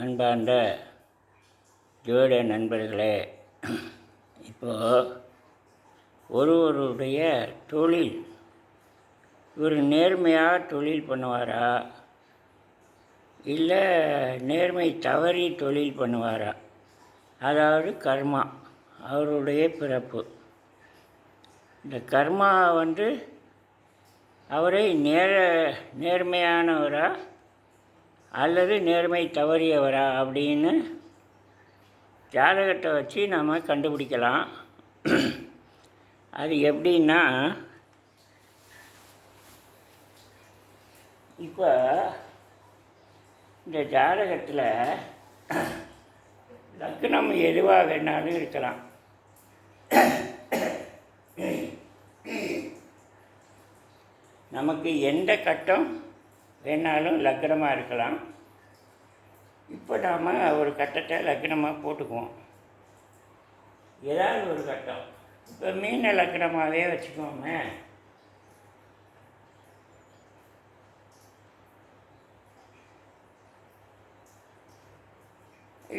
அன்பார்ந்த ஜோட நண்பர்களே இப்போது ஒருவருடைய தொழில் இவர் நேர்மையாக தொழில் பண்ணுவாரா? இல்லை நேர்மை தவறி தொழில் பண்ணுவாரா? அதாவது கர்மா அவருடைய பிறப்பு. இந்த கர்மா வந்து அவரை நேர நேர்மையானவராக அல்லது நேர்மை தவறியவரா அப்படின்னு ஜாதகத்தை வச்சு நம்ம கண்டுபிடிக்கலாம். அது எப்படின்னா இப்போ இந்த ஜாதகத்தில் லக்னம் எதுவாக வேணாலும் இருக்கலாம். நமக்கு எந்த கட்டம் வேணாலும் லக்னமாக இருக்கலாம். இப்போ நாம் ஒரு கட்டத்தை லக்னமாக போட்டுக்குவோம். ஏதாவது ஒரு கட்டம். இப்போ மீன லக்னமாகவே வச்சுக்கோமே.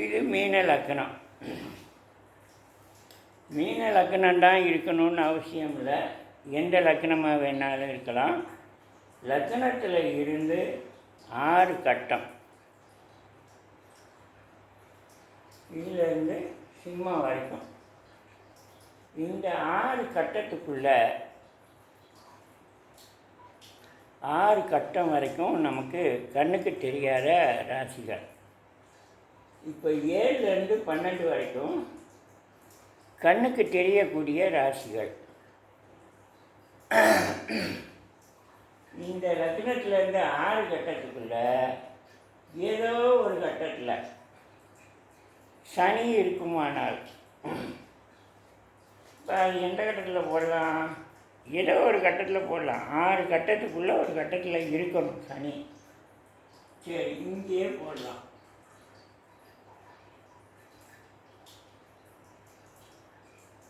இது மீன லக்னம். மீன லக்னம் தான் இருக்கணும்னு அவசியம் இல்லை. எந்த லக்னமாக வேணாலும் இருக்கலாம். லக்னத்தில் இருந்து ஆறு கட்டம். இதிலிருந்து சிம்மம் வரைக்கும். இந்த ஆறு கட்டத்துக்குள்ள ஆறு கட்டம் வரைக்கும் நமக்கு கண்ணுக்கு தெரியாத ராசிகள். இப்போ ஏழுலேருந்து பன்னெண்டு வரைக்கும் கண்ணுக்கு தெரியக்கூடிய ராசிகள். இந்த லக்னத்திலேருந்து ஆறு கட்டத்துக்குள்ள ஏதோ ஒரு கட்டத்தில் சனி இருக்குமானால் இப்போ அது எந்த கட்டத்தில் போடலாம்? ஏதோ ஒரு கட்டத்தில் போடலாம். ஆறு கட்டத்துக்குள்ளே ஒரு கட்டத்தில் இருக்கணும் சனி. சரி இங்கேயே போடலாம்.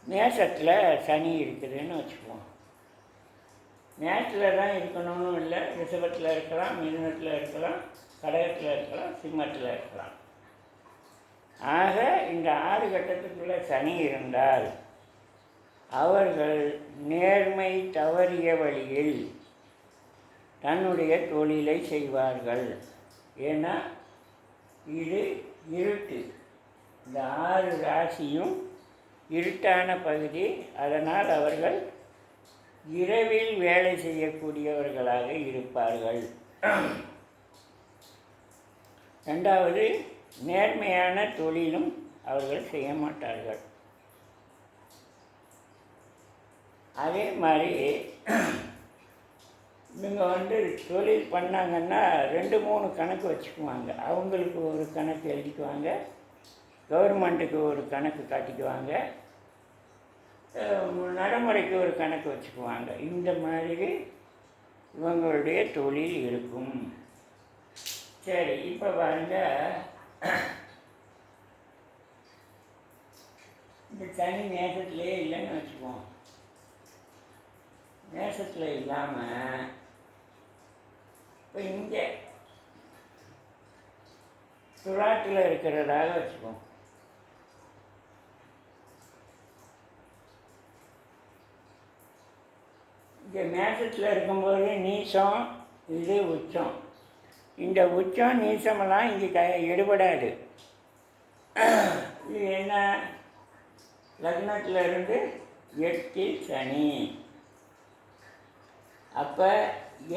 மேசத்தில் சனி இருக்குதுன்னு வச்சுக்குவோம். மேஷத்தில் தான் இருக்கணும்னு இல்லை. ரிஷபத்தில் இருக்கலாம் மிதுனத்தில் இருக்கலாம் கடகத்தில் இருக்கலாம் சிம்மத்தில் இருக்கலாம். ஆக இந்த ஆறு கட்டத்துக்குள்ளே சனி இருந்தால் அவர்கள் நேர்மை தவறிய வழியில் தன்னுடைய தொழிலை செய்வார்கள். ஏன்னா இது இருட்டு. இந்த ஆறு ராசியும் இருட்டான பகுதி. அதனால் அவர்கள் இரவில் வேலை செய்யக்கூடியவர்களாக இருப்பார்கள். ரெண்டாவது நேர்மையான தொழிலும் அவர்கள் செய்ய மாட்டார்கள். அதே மாதிரி இவங்க வந்து தொழில் பண்ணாங்கன்னா ரெண்டு மூணு கணக்கு வச்சுக்குவாங்க. அவங்களுக்கு ஒரு கணக்கு எழுதிக்குவாங்க. கவர்மெண்ட்டுக்கு ஒரு கணக்கு காட்டிக்குவாங்க. நடைமுறைக்கு ஒரு கணக்கு வச்சுக்குவாங்க. இந்த மாதிரி இவங்களுடைய தொழில் இருக்கும். சரி இப்போ பாருங்க. இந்த தனி மேசத்துலேயே இல்லைன்னு வச்சுக்குவோம். மேசத்தில் இல்லாமல் இப்போ இங்கே துலாட்டில் இருக்கிறதாக வச்சுக்குவோம். இங்கே மேசத்தில் இருக்கும்போது நீசம் இது உச்சம். இந்த உச்சம் நீசமெல்லாம் இங்கே க எடுபடாது. இது என்ன? லக்னத்தில் இருந்து எட்டு சனி. அப்போ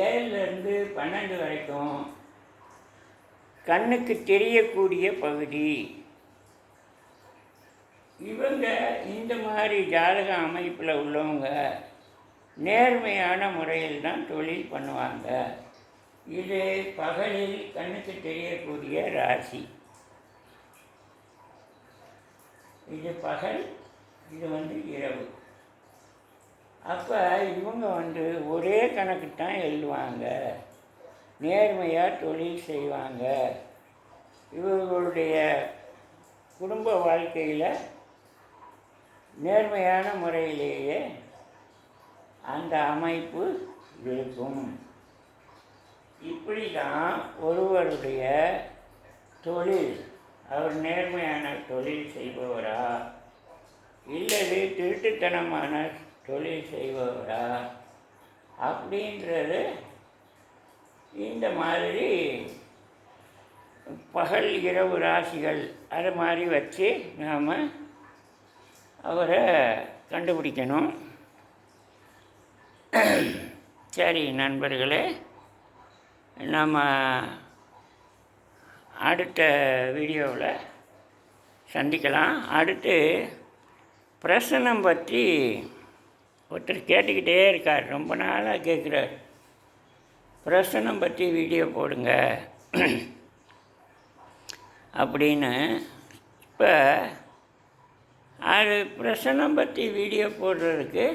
ஏழுலேருந்து பன்னெண்டு வரைக்கும் கண்ணுக்கு தெரியக்கூடிய பகுதி. இவங்க இந்த மாதிரி ஜாதக அமைப்பில் உள்ளவங்க நேர்மையான முறையில் தான் தொழில் பண்ணுவாங்க. இது பகலில் கண்ணுக்கு தெரியக்கூடிய ராசி. இது பகல் இது வந்து இரவு. அப்போ இவங்க வந்து ஒரே கணக்கு தான் எழுதுவாங்க. நேர்மையாக தொழில் செய்வாங்க. இவர்களுடைய குடும்ப வாழ்க்கையில் நேர்மையான முறையிலேயே அந்த அமைப்பு இருக்கும். இப்படி தான் ஒருவருடைய தொழில் அவர் நேர்மையான தொழில் செய்பவரா? இல்லது திருட்டுத்தனமான தொழில் செய்பவரா? அப்படின்றது இந்த மாதிரி பகல் இரவு ராசிகள் அது மாதிரி வச்சு நாம் அவரை கண்டுபிடிக்கணும். சரி நண்பர்களே நம்ம அடுத்த வீடியோவில் சந்திக்கலாம். அடுத்து பிரசனம் பற்றி ஒருத்தர் கேட்டுக்கிட்டே இருக்கார். ரொம்ப நாளாக கேட்குறார். பிரசனம் பற்றி வீடியோ போடுங்க. அப்படின்னு இப்போ அது பிரசனம் பற்றி வீடியோ போடுறதுக்கு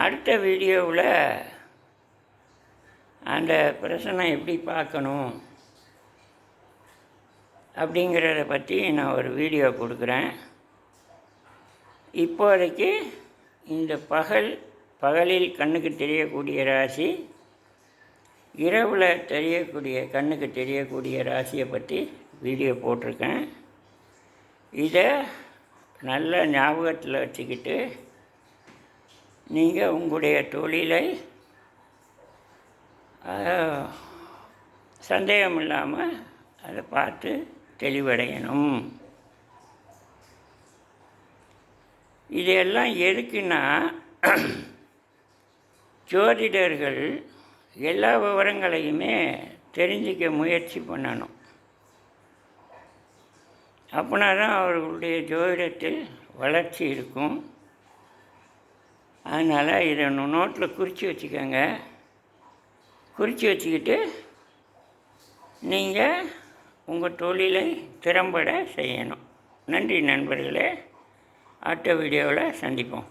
அடுத்த வீடியோவில் அந்த பிரசனம் எப்படி பார்க்கணும் அப்படிங்கிறத பற்றி நான் ஒரு வீடியோ கொடுக்குறேன். இப்போதைக்கு இந்த பகல் பகலில் கண்ணுக்கு தெரியக்கூடிய ராசி இரவில் தெரியக்கூடிய கண்ணுக்கு தெரியக்கூடிய ராசியை பற்றி வீடியோ போட்டிருக்கேன். இதை நல்ல ஞாபகத்தில் வச்சுக்கிட்டு நீங்கள் உங்களுடைய தொழிலை சந்தேகம் இல்லாமல் அதை பார்த்து தெளிவடையணும். இதெல்லாம் எதுக்குன்னா ஜோதிடர்கள் எல்லா விவரங்களையுமே தெரிஞ்சிக்க முயற்சி பண்ணணும். அப்படின்னா தான் அவர்களுடைய ஜோதிடத்தில் வளர்ச்சி இருக்கும். அதனால் இதை நோட்டில் குறித்து வச்சுக்கோங்க. குறித்து வச்சுக்கிட்டு நீங்கள் உங்கள் தொழிலை திறம்பட செய்யணும். நன்றி நண்பர்களே. அடுத்த வீடியோவில் சந்திப்போம்.